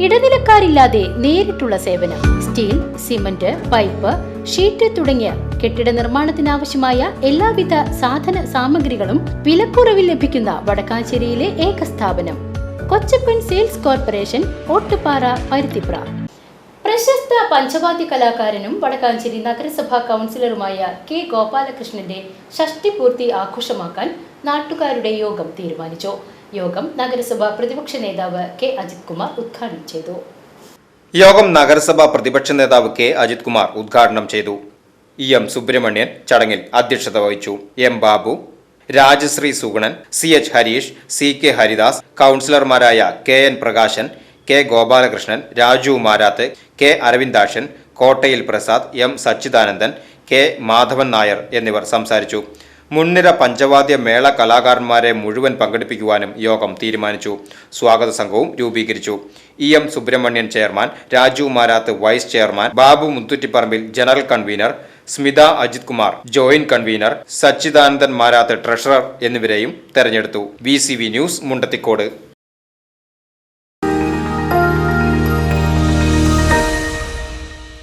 ഇടനിലക്കാരില്ലാതെ നേരിട്ടുള്ള സേവനം steel cement pipe sheet തുടങ്ങിയ കെട്ടിട നിർമ്മാണത്തിനാവശ്യമായ എല്ലാവിധ സാധന സാമഗ്രികളും വിലക്കുറവിൽ ലഭിക്കുന്ന വടക്കാഞ്ചേരിയിലെ ഏക സ്ഥാപനം കൊച്ചപ്പൻ സെയിൽസ് കോർപ്പറേഷൻ ഓട്ടുപാറ പരുത്തിപ്ര. പ്രശസ്ത പഞ്ചവാദ്യ കലാകാരനും വടക്കാഞ്ചേരി നഗരസഭാ കൗൺസിലറുമായ കെ ഗോപാലകൃഷ്ണന്റെ ഷഷ്ടിപൂർത്തി ആഘോഷമാക്കാൻ നാട്ടുകാരുടെ യോഗം തീരുമാനിച്ചു. യോഗം നഗരസഭ പ്രതിപക്ഷ നേതാവ് കെ അജിത് കുമാർ ഉദ്ഘാടനം ചെയ്തു. യോഗം നഗരസഭാ പ്രതിപക്ഷ നേതാവ് കെ അജിത് കുമാർ ഉദ്ഘാടനം ചെയ്തു. ഇ എം സുബ്രഹ്മണ്യൻ ചടങ്ങിൽ അധ്യക്ഷത വഹിച്ചു. M Babu Rajasree Suganan C H Harish C K Haridas കൗൺസിലർമാരായ K N Prakashan K Gopalakrishnan Raju Marath K Aravindakshan Kottayil Prasad M Sachidanandan K Madhavan Nair എന്നിവർ സംസാരിച്ചു. മുൻനിര പഞ്ചവാദ്യ മേള കലാകാരന്മാരെ മുഴുവൻ പങ്കെടുപ്പിക്കുവാനും യോഗം തീരുമാനിച്ചു. സ്വാഗത സംഘവും രൂപീകരിച്ചു. E M Subrahmanian chairman Raju Marath vice chairman Babu Muthuttipparambil general convener Smitha Ajith Kumar joint convener Sachidanandan Marath treasurer എന്നിവരെയും തെരഞ്ഞെടുത്തു. V news Mundathikode.